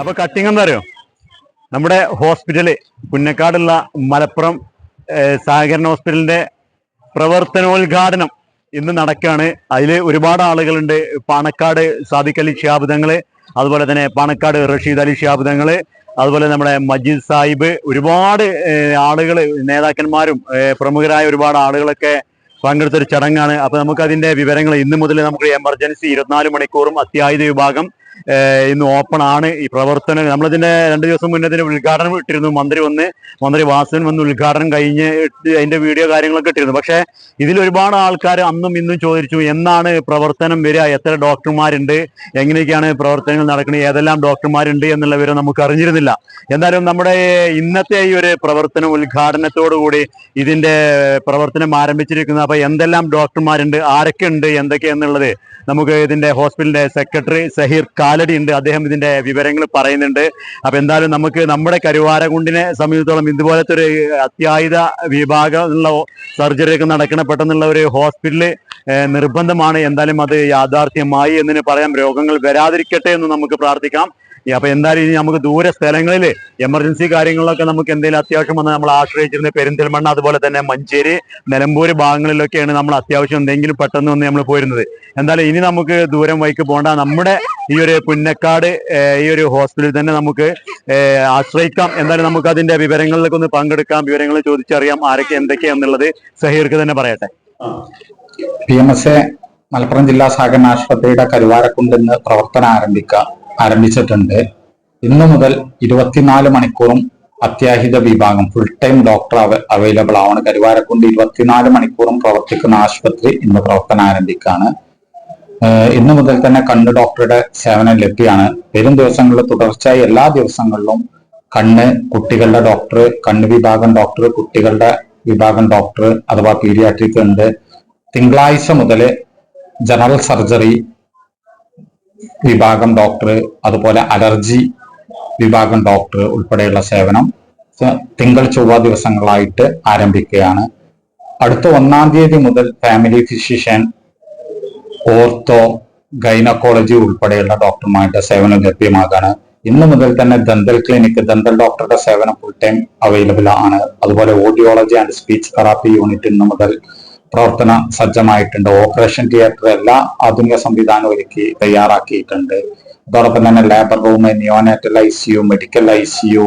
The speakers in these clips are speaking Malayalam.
അപ്പൊ കട്ടിങ് എന്താ അറിയോ? നമ്മുടെ ഹോസ്പിറ്റൽ പുന്നക്കാടുള്ള മലപ്പുറം സഹകരണ ഹോസ്പിറ്റലിന്റെ പ്രവർത്തനോദ്ഘാടനം ഇന്ന് നടക്കുകയാണ്. അതിൽ ഒരുപാട് ആളുകളുണ്ട്. പാണക്കാട് സാദിഖ് അലി ഷിയാബുദങ്ങൾ അതുപോലെ തന്നെ പാണക്കാട് റഷീദ് അലി ഷിയാബുദങ്ങൾ അതുപോലെ നമ്മുടെ മജീദ് സാഹിബ് ഒരുപാട് ആളുകൾ നേതാക്കന്മാരും പ്രമുഖരായ ഒരുപാട് ആളുകളൊക്കെ പങ്കെടുത്തൊരു ചടങ്ങാണ്. അപ്പൊ നമുക്ക് അതിന്റെ വിവരങ്ങൾ ഇന്ന് മുതൽ നമുക്ക് എമർജൻസി ഇരുപത്തിനാല് മണിക്കൂറും അത്യാഹിത വിഭാഗം ഇന്ന് ഓപ്പൺ ആണ്. ഈ പ്രവർത്തനം നമ്മളിതിന്റെ രണ്ട് ദിവസം മുന്നേ ഇതിന് ഉദ്ഘാടനം ഇട്ടിരുന്നു. മന്ത്രി വന്ന് മന്ത്രി വാസൻ വന്ന് ഉദ്ഘാടനം കഴിഞ്ഞ് അതിന്റെ വീഡിയോ കാര്യങ്ങളൊക്കെ ഇട്ടിരുന്നു. പക്ഷേ ഇതിൽ ഒരുപാട് ആൾക്കാർ അന്നും ഇന്നും ചോദിച്ചു എന്നാണ് പ്രവർത്തനം വരിക? എത്ര ഡോക്ടർമാരുണ്ട്? എങ്ങനെയൊക്കെയാണ് പ്രവർത്തനങ്ങൾ നടക്കുന്നത്? ഏതെല്ലാം ഡോക്ടർമാരുണ്ട്? എന്നുള്ള വിവരം നമുക്ക് അറിഞ്ഞിരുന്നില്ല. എന്തായാലും നമ്മുടെ ഇന്നത്തെ ഈ ഒരു പ്രവർത്തന ഉദ്ഘാടനത്തോടുകൂടി ഇതിന്റെ പ്രവർത്തനം ആരംഭിച്ചിരിക്കുന്നത്. അപ്പൊ എന്തെല്ലാം ഡോക്ടർമാരുണ്ട്? ആരൊക്കെ ഉണ്ട് എന്തൊക്കെയെന്നുള്ളത് നമുക്ക് ഇതിന്റെ ഹോസ്പിറ്റലിന്റെ സെക്രട്ടറി സഹീർ കാലടി ഉണ്ട് അദ്ദേഹം ഇതിന്റെ വിവരങ്ങൾ പറയുന്നുണ്ട്. അപ്പൊ എന്തായാലും നമുക്ക് നമ്മുടെ കരുവാരകുണ്ടിനെ സംബന്ധിച്ചിടത്തോളം ഇതുപോലത്തെ ഒരു അത്യാഹിത വിഭാഗമുള്ള സർജറി ഒക്കെ നടക്കണ പെട്ടെന്നുള്ള ഒരു ഹോസ്പിറ്റൽ നിർബന്ധമാണ്. എന്തായാലും അത് യാഥാർത്ഥ്യമായി എന്ന് പറയാം. രോഗങ്ങൾ വരാതിരിക്കട്ടെ എന്ന് നമുക്ക് പ്രാർത്ഥിക്കാം. അപ്പൊ എന്തായാലും ഇനി നമുക്ക് ദൂര സ്ഥലങ്ങളിൽ എമർജൻസി കാര്യങ്ങളിലൊക്കെ നമുക്ക് എന്തെങ്കിലും അത്യാവശ്യം വന്നാൽ നമ്മൾ ആശ്രയിച്ചിരുന്ന പെരിന്തൽമണ്ണ അതുപോലെ തന്നെ മഞ്ചേരി നിലമ്പൂർ ഭാഗങ്ങളിലൊക്കെയാണ് നമ്മൾ അത്യാവശ്യം എന്തെങ്കിലും പെട്ടെന്ന് വന്ന് നമ്മൾ പോയിരുന്നത് എന്തായാലും ഇനി നമുക്ക് ദൂരം വൈക്ക് പോകണ്ട. നമ്മുടെ ഈ ഒരു പുന്നക്കാട് ഈ ഒരു ഹോസ്പിറ്റലിൽ തന്നെ നമുക്ക് ആശ്രയിക്കാം. എന്തായാലും നമുക്ക് അതിന്റെ വിവരങ്ങളിലൊക്കെ ഒന്ന് പങ്കെടുക്കാം. വിവരങ്ങൾ ചോദിച്ചറിയാം ആരൊക്കെ എന്തൊക്കെയാന്നുള്ളത് സഹീർക്ക് തന്നെ പറയട്ടെ. P M S A Malappuram ജില്ലാ സഹകരണ ആശുപത്രിയുടെ കരുവാരക്കുണ്ട് ഇന്ന് പ്രവർത്തനം ആരംഭിക്ക ആരംഭിച്ചിട്ടുണ്ട്. ഇന്നു മുതൽ ഇരുപത്തിനാല് മണിക്കൂറും അത്യാഹിത വിഭാഗം ഫുൾ ടൈം ഡോക്ടർ അവൈലബിൾ ആവണം കരുവാരക്കുണ്ട് ഇരുപത്തിനാല് മണിക്കൂറും പ്രവർത്തിക്കുന്ന ആശുപത്രി ഇന്ന് പ്രവർത്തനം ആരംഭിക്കുകയാണ് ഇന്നു മുതൽ തന്നെ കണ്ണ് ഡോക്ടറുടെ സേവനം ലഭ്യമാണ്. വരും ദിവസങ്ങളിൽ തുടർച്ചയായി എല്ലാ ദിവസങ്ങളിലും കണ്ണ് കുട്ടികളുടെ ഡോക്ടർ കണ്ണ് വിഭാഗം ഡോക്ടർ കുട്ടികളുടെ വിഭാഗം ഡോക്ടർ അഥവാ പീഡിയാട്രിക് ഉണ്ട്. തിങ്കളാഴ്ച മുതൽ ജനറൽ സർജറി വിഭാഗം ഡോക്ടർ അതുപോലെ അലർജി വിഭാഗം ഡോക്ടർ ഉൾപ്പെടെയുള്ള സേവനം തിങ്കൾ ചൊവ്വ ദിവസങ്ങളായിട്ട് ആരംഭിക്കുകയാണ്. അടുത്ത ഒന്നാം തീയതി മുതൽ ഫാമിലി ഫിസിഷ്യൻ ഓർത്തോ ഗൈനക്കോളജി ഉൾപ്പെടെയുള്ള ഡോക്ടർമാരുടെ സേവനം ലഭ്യമാകാണ്. ഇന്ന് മുതൽ തന്നെ ദന്തൽ ക്ലിനിക് ദന്തൽ ഡോക്ടറുടെ സേവനം ഫുൾ ടൈം അവൈലബിൾ ആണ്. അതുപോലെ audiology and speech therapy unit ഇന്ന് മുതൽ പ്രവർത്തന സജ്ജമായിട്ടുണ്ട്. ഓപ്പറേഷൻ തിയേറ്റർ എല്ലാ ആധുനിക സംവിധാനം ഒരുക്കി തയ്യാറാക്കിയിട്ടുണ്ട്. അതോടൊപ്പം തന്നെ labour room neonatal I C U medical I C U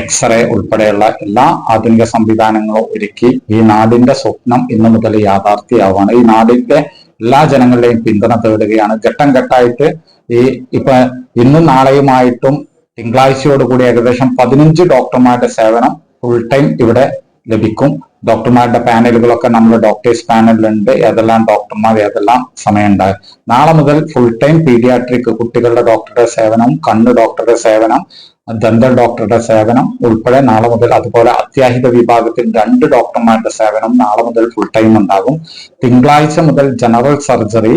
x-ray ഉൾപ്പെടെയുള്ള എല്ലാ ആധുനിക സംവിധാനങ്ങളും ഒരുക്കി ഈ നാടിന്റെ സ്വപ്നം ഇന്നു മുതൽ യാഥാർത്ഥ്യമാവാണ് ഈ നാടിന്റെ എല്ലാ ജനങ്ങളുടെയും പിന്തുണ തേടുകയാണ്. ഘട്ടം ഘട്ടമായിട്ട് ഈ ഇപ്പൊ ഇന്നും നാളെയുമായിട്ടും തിങ്കളാഴ്ചയോടുകൂടി ഏകദേശം പതിനഞ്ച് ഡോക്ടർമാരുടെ സേവനം ഫുൾ ടൈം ഇവിടെ ലഭിക്കും. ഡോക്ടർമാരുടെ പാനലുകളൊക്കെ നമ്മൾ ഡോക്ടേഴ്സ് പാനലിലുണ്ട്. ഏതെല്ലാം ഡോക്ടർമാർ ഏതെല്ലാം സമയമുണ്ട് നാളെ മുതൽ ഫുൾ ടൈം പീഡിയാട്രിക് കുട്ടികളുടെ ഡോക്ടറുടെ സേവനം കണ്ണ് ഡോക്ടറുടെ സേവനം ദന്തൽ ഡോക്ടറുടെ സേവനം ഉൾപ്പെടെ നാളെ മുതൽ അതുപോലെ അത്യാഹിത വിഭാഗത്തിൽ രണ്ട് ഡോക്ടർമാരുടെ സേവനം നാളെ മുതൽ ഫുൾ ടൈം ഉണ്ടാകും. തിങ്കളാഴ്ച മുതൽ ജനറൽ സർജറി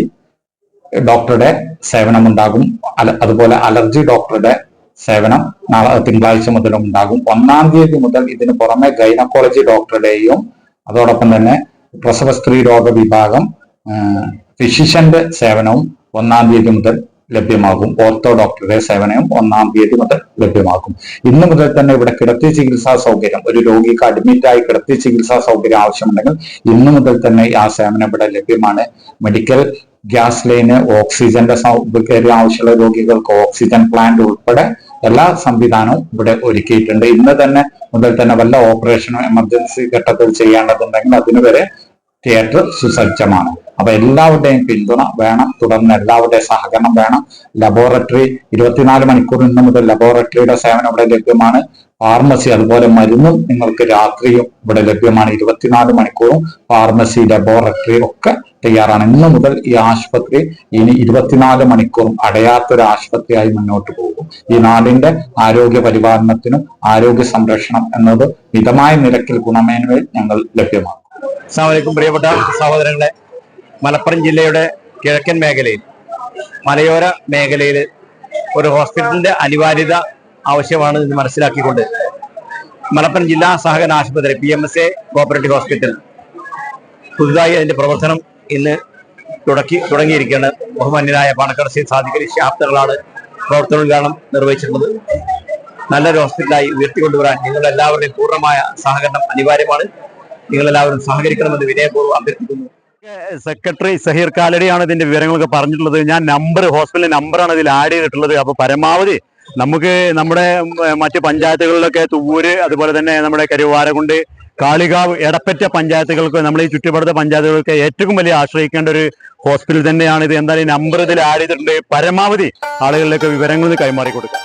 ഡോക്ടറുടെ സേവനം ഉണ്ടാകും അതുപോലെ അലർജി ഡോക്ടറുടെ സേവനം നാളെ തിങ്കളാഴ്ച മുതൽ ഉണ്ടാകും. ഒന്നാം തീയതി മുതൽ ഇതിന് പുറമെ ഗൈനക്കോളജി ഡോക്ടറുടെയും അതോടൊപ്പം തന്നെ പ്രസവ സ്ത്രീ രോഗ വിഭാഗം ഫിസിഷ്യന്റെ സേവനവും ഒന്നാം തീയതി മുതൽ ലഭ്യമാകും. ഓർത്തോ ഡോക്ടറുടെ സേവനവും ഒന്നാം തീയതി മുതൽ ലഭ്യമാകും. ഇന്ന് മുതൽ തന്നെ ഇവിടെ കിടത്തി ചികിത്സാ സൗകര്യം ഒരു രോഗിക്ക് അഡ്മിറ്റ് ആയി കിടത്തി ചികിത്സാ സൗകര്യം ആവശ്യമുണ്ടെങ്കിൽ ഇന്ന് മുതൽ തന്നെ ആ സേവനം ഇവിടെ ലഭ്യമാണ്. മെഡിക്കൽ ഗ്യാസ് ലൈന് ഓക്സിജന്റെ സൗകര്യം ആവശ്യമുള്ള രോഗികൾക്ക് ഓക്സിജൻ പ്ലാന്റ് ഉൾപ്പെടെ എല്ലാ സംവിധാനവും ഇവിടെ ഒരുക്കിയിട്ടുണ്ട്. ഇന്ന് തന്നെ മുതൽ തന്നെ വല്ല ഓപ്പറേഷനും എമർജൻസി ഘട്ടത്തിൽ ചെയ്യേണ്ടതുണ്ടെങ്കിൽ അതിന് വരെ തിയേറ്റർ സുസജ്ജമാണ്. അപ്പൊ എല്ലാവരുടെയും പിന്തുണ വേണം. തുടർന്ന് എല്ലാവരുടെയും സഹകരണം വേണം. ലബോറട്ടറി ഇരുപത്തിനാല് മണിക്കൂർ ഇന്ന് മുതൽ ലബോറട്ടറിയുടെ സേവനം ഇവിടെ ലഭ്യമാണ്. ഫാർമസി അതുപോലെ മരുന്നും നിങ്ങൾക്ക് രാത്രിയും ഇവിടെ ലഭ്യമാണ്. ഇരുപത്തിനാല് മണിക്കൂറും ഫാർമസി ലബോറട്ടറി ഒക്കെ തയ്യാറാണ്. ഇന്ന് മുതൽ ഈ ആശുപത്രി ഇനി ഇരുപത്തിനാല് മണിക്കൂറും അടയാത്തൊരു ആശുപത്രിയായി മുന്നോട്ട് പോകും. ഈ നാടിന്റെ ആരോഗ്യ പരിപാലനത്തിനും ആരോഗ്യ സംരക്ഷണം എന്നത് മിതമായ നിരക്കിൽ ഗുണമേന്മയിൽ ഞങ്ങൾ ലഭ്യമാക്കും. പ്രിയപ്പെട്ട സഹോദരങ്ങളെ മലപ്പുറം ജില്ലയുടെ കിഴക്കൻ മേഖലയിൽ മലയോര മേഖലയിൽ ഒരു ഹോസ്പിറ്റലിന്റെ അനിവാര്യത ആവശ്യമാണ് എന്ന് മനസ്സിലാക്കിക്കൊണ്ട് മലപ്പുറം ജില്ലാ സഹകരണ ആശുപത്രി P M S A cooperative hospital പുതുതായി അതിന്റെ പ്രവർത്തനം ഇന്ന് തുടക്കി തുടങ്ങിയിരിക്കുകയാണ്. ബഹുമാന്യനായ പാണക്കാട് സി സാധിക്കലി ശാപ്തകളാണ് പ്രവർത്തനോദ്ഘാടനം നിർവഹിച്ചിട്ടുള്ളത്. നല്ലൊരു ഹോസ്പിറ്റലായി ഉയർത്തിക്കൊണ്ടുവരാൻ നിങ്ങൾ എല്ലാവരുടെയും പൂർണമായ സഹകരണം അനിവാര്യമാണ്. നിങ്ങൾ എല്ലാവരും സഹകരിക്കണമെന്ന് വിനയപൂർവം അഭ്യർത്ഥിക്കുന്നു. സെക്രട്ടറി സഹീർ കാലടിയാണ് ഇതിന്റെ വിവരങ്ങളൊക്കെ പറഞ്ഞിട്ടുള്ളത്. ഞാൻ നമ്പർ ഹോസ്പിറ്റലിന്റെ നമ്പറാണ് ഇതിൽ ആഡ് ചെയ്തിട്ടുള്ളത്. അപ്പൊ പരമാവധി നമുക്ക് നമ്മുടെ മറ്റ് പഞ്ചായത്തുകളിലൊക്കെ തുവൂര് അതുപോലെ തന്നെ നമ്മുടെ കരുവാരകുണ്ട് കാളികാവ് എടപ്പറ്റ പഞ്ചായത്തുകൾക്ക് നമ്മൾ ഈ ചുറ്റുപാടത്തെ പഞ്ചായത്തുകൾക്ക് ഏറ്റവും വലിയ ആശ്രയിക്കേണ്ട ഒരു ഹോസ്പിറ്റൽ തന്നെയാണ് ഇത് എന്തായാലും നമ്പർ ഇതിൽ ആഡ് ചെയ്തിട്ടുണ്ട്. പരമാവധി ആളുകളിലേക്ക് വിവരങ്ങൾ കൈമാറി കൊടുക്കാം